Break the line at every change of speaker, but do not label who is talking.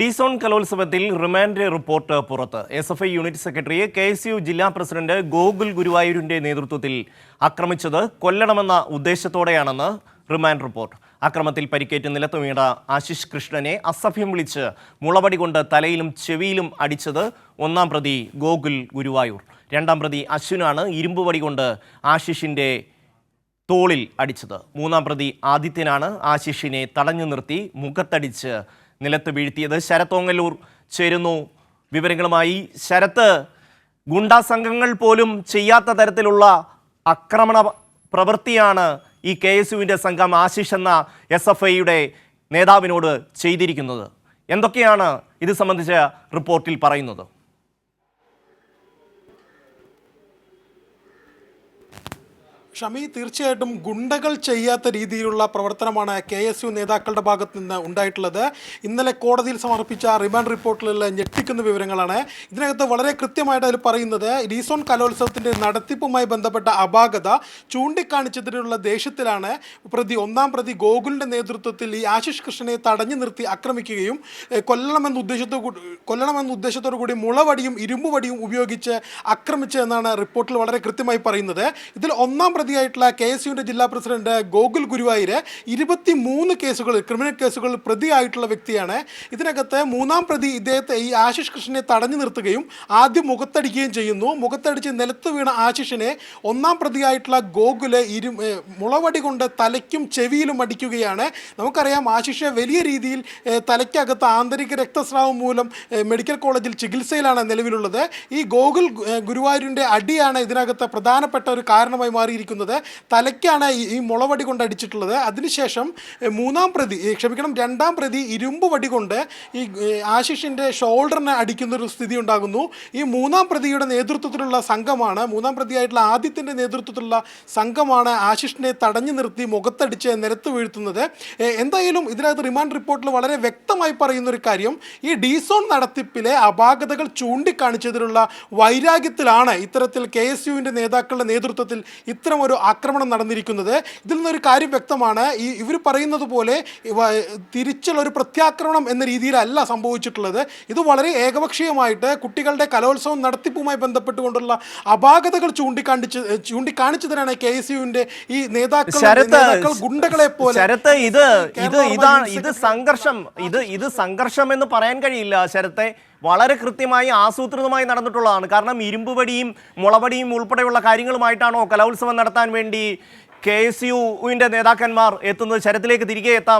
Disown കലോത്സവത്തിൽ remand report പുറത്ത്. S F I unit secretary K S U ജില്ലാ president Gokul ഗുരുവായൂരിന്റെ നേതൃത്വത്തിൽ ആക്രമിച്ചത് കൊല്ലണമെന്ന ഉദ്ദേശത്തോടെയാണെന്ന് റിമാൻഡ് റിപ്പോർട്ട്. അക്രമത്തിൽ പരിക്കേറ്റ് നിലത്ത് വീണ ആശിഷ് കൃഷ്ണനെ അസഭ്യം വിളിച്ച് മുളപടി കൊണ്ട് തലയിലും ചെവിയിലും അടിച്ചത് ഒന്നാം പ്രതി ഗോകുൽ ഗുരുവായൂർ. രണ്ടാം പ്രതി അശ്വിനാണ് ഇരുമ്പുവടി കൊണ്ട് ആശിഷിന്റെ തോളിൽ അടിച്ചത്. മൂന്നാം പ്രതി ആദിത്യനാണ് ആശിഷിനെ തടഞ്ഞു നിർത്തി മുഖത്തടിച്ച് നിലത്ത് വീഴ്ത്തിയത് ശരത്തോങ്ങല്ലൂർ ചേരുന്നു. വിവരങ്ങളുമായി ശരത്ത് ഗുണ്ടാ സംഘങ്ങൾ പോലും ചെയ്യാത്ത തരത്തിലുള്ള ആക്രമണ പ്രവൃത്തിയാണ് ഈ കെ എസ് യുവിന്റെ സംഘം ആശിഷ് എന്ന എസ് എഫ് ഐയുടെ നേതാവിനോട് ചെയ്തിരിക്കുന്നത്. എന്തൊക്കെയാണ് ഇത് സംബന്ധിച്ച റിപ്പോർട്ടിൽ പറയുന്നത്?
ഷമി തീർച്ചയായിട്ടും ഗുണ്ടകൾ ചെയ്യാത്ത രീതിയിലുള്ള പ്രവർത്തനമാണ് കെ എസ് യു നേതാക്കളുടെ ഭാഗത്ത് നിന്ന് ഉണ്ടായിട്ടുള്ളത്. ഇന്നലെ കോടതിയിൽ സമർപ്പിച്ച റിമാൻഡ് റിപ്പോർട്ടിലുള്ള ഞെട്ടിക്കുന്ന വിവരങ്ങളാണ്. ഇതിനകത്ത് വളരെ കൃത്യമായിട്ട് അതിൽ പറയുന്നത് റീസോൺ കലോത്സവത്തിന്റെ നടത്തിപ്പുമായി ബന്ധപ്പെട്ട അപാകത ചൂണ്ടിക്കാണിച്ചതിനുള്ള ദേഷ്യത്തിലാണ് പ്രതി ഒന്നാം പ്രതി ഗോകുലിന്റെ നേതൃത്വത്തിൽ ഈ ആശിഷ് കൃഷ്ണനെ തടഞ്ഞു നിർത്തി ആക്രമിക്കുകയും കൊല്ലണമെന്ന ഉദ്ദേശത്തോ കൊല്ലണമെന്ന ഉദ്ദേശത്തോടു കൂടി മുളവടിയും ഇരുമ്പുവടിയും ഉപയോഗിച്ച് ആക്രമിച്ചു എന്നാണ് റിപ്പോർട്ടിൽ വളരെ കൃത്യമായി പറയുന്നത്. ഇതിൽ ഒന്നാം പ്രതിയായിട്ടുള്ള കെ എസ് യുവിന്റെ ജില്ലാ പ്രസിഡന്റ് ഗോകുൽ ഗുരുവായൂര് ഇരുപത്തി മൂന്ന് കേസുകൾ ക്രിമിനൽ കേസുകളിൽ പ്രതിയായിട്ടുള്ള വ്യക്തിയാണ്. ഇതിനകത്ത് മൂന്നാം പ്രതി ഇദ്ദേഹത്തെ ഈ ആശിഷ് കൃഷ്ണനെ തടഞ്ഞു നിർത്തുകയും ആദ്യം മുഖത്തടിക്കുകയും ചെയ്യുന്നു. മുഖത്തടിച്ച് നിലത്ത് വീണ ആശിഷിനെ ഒന്നാം പ്രതിയായിട്ടുള്ള ഗോകുൽ ഇരു മുളവടി കൊണ്ട് തലയ്ക്കും ചെവിയിലും അടിക്കുകയാണ്. നമുക്കറിയാം ആശിഷ് വലിയ രീതിയിൽ തലയ്ക്കകത്ത് ആന്തരിക രക്തസ്രാവം മൂലം മെഡിക്കൽ കോളേജിൽ ചികിത്സയിലാണ് നിലവിലുള്ളത്. ഈ ഗോകുൽ ഗുരുവായൂരിന്റെ അടിയാണ് ഇതിനകത്ത് പ്രധാനപ്പെട്ട ഒരു കാരണമായി മാറിയിരിക്കുന്നത്. തലയ്ക്കാണ് ഈ- മുളവടി കൊണ്ട് അടിച്ചിട്ടുള്ളത്. അതിനുശേഷം മൂന്നാം പ്രതി ക്ഷമിക്കണം രണ്ടാം പ്രതി ഇരുമ്പ് വടി കൊണ്ട് ഈ ആശിഷിന്റെ ഷോൾഡറിനെ അടിക്കുന്ന ഒരു സ്ഥിതി ഉണ്ടാകുന്നു. ഈ മൂന്നാം പ്രതിയുടെ നേതൃത്വത്തിലുള്ള സംഘമാണ് മൂന്നാം പ്രതിയായിട്ടുള്ള ആദ്യത്തിന്റെ നേതൃത്വത്തിലുള്ള സംഘമാണ് ആശിഷിനെ തടഞ്ഞു നിർത്തി മുഖത്തടിച്ച് നിരത്ത് വീഴ്ത്തുന്നത്. എന്തായാലും ഇതിനകത്ത് റിമാൻഡ് റിപ്പോർട്ടിൽ വളരെ വ്യക്തമായി പറയുന്ന ഒരു കാര്യം ഈ ഡീസോൺ നടത്തിപ്പിലെ അപാകതകൾ ചൂണ്ടിക്കാണിച്ചതിലുള്ള വൈരാഗ്യത്തിലാണ് ഇത്തരത്തിൽ കെ എസ് യുവിന്റെ നേതാക്കളുടെ നേതൃത്വത്തിൽ ഇത്തരം ഒരു ആക്രമണം നടന്നിരിക്കുന്നത്. ഇതിൽ നിന്നൊരു കാര്യം വ്യക്തമാണ്. ഈ ഇവർ പറയുന്നത് പോലെ തിരിച്ചുള്ള ഒരു പ്രത്യാക്രമണം എന്ന രീതിയിലല്ല സംഭവിച്ചിട്ടുള്ളത്. ഇത് വളരെ ഏകപക്ഷീയമായിട്ട് കുട്ടികളുടെ കലോത്സവം നടത്തിപ്പുമായി ബന്ധപ്പെട്ടുകൊണ്ടുള്ള അപാകതകൾ ചൂണ്ടിക്കാണിച്ച് ചൂണ്ടിക്കാണിച്ചതിനാണ് കെ എസ് യുവിന്റെ ഈ നേതാക്കൾ ഗുണ്ടകളെ പോലെ
ശരത്ത് ഇത് ഇത് ഇതാണ് ഇത് സംഘർഷം ഇത് ഇത് സംഘർഷം എന്ന് പറയാൻ കഴിയില്ല ശരത്തെ. വളരെ കൃത്യമായി ആസൂത്രിതമായി നടന്നിട്ടുള്ളതാണ്. കാരണം ഇരുമ്പുപടിയും മുളവടിയും ഉൾപ്പെടെയുള്ള കാര്യങ്ങളുമായിട്ടാണോ കലോത്സവം നടത്താൻ വേണ്ടി കെ എസ് യുവിന്റെ നേതാക്കന്മാർ എത്തുന്നത്? ശരത്തിലേക്ക് തിരികെ എത്താം.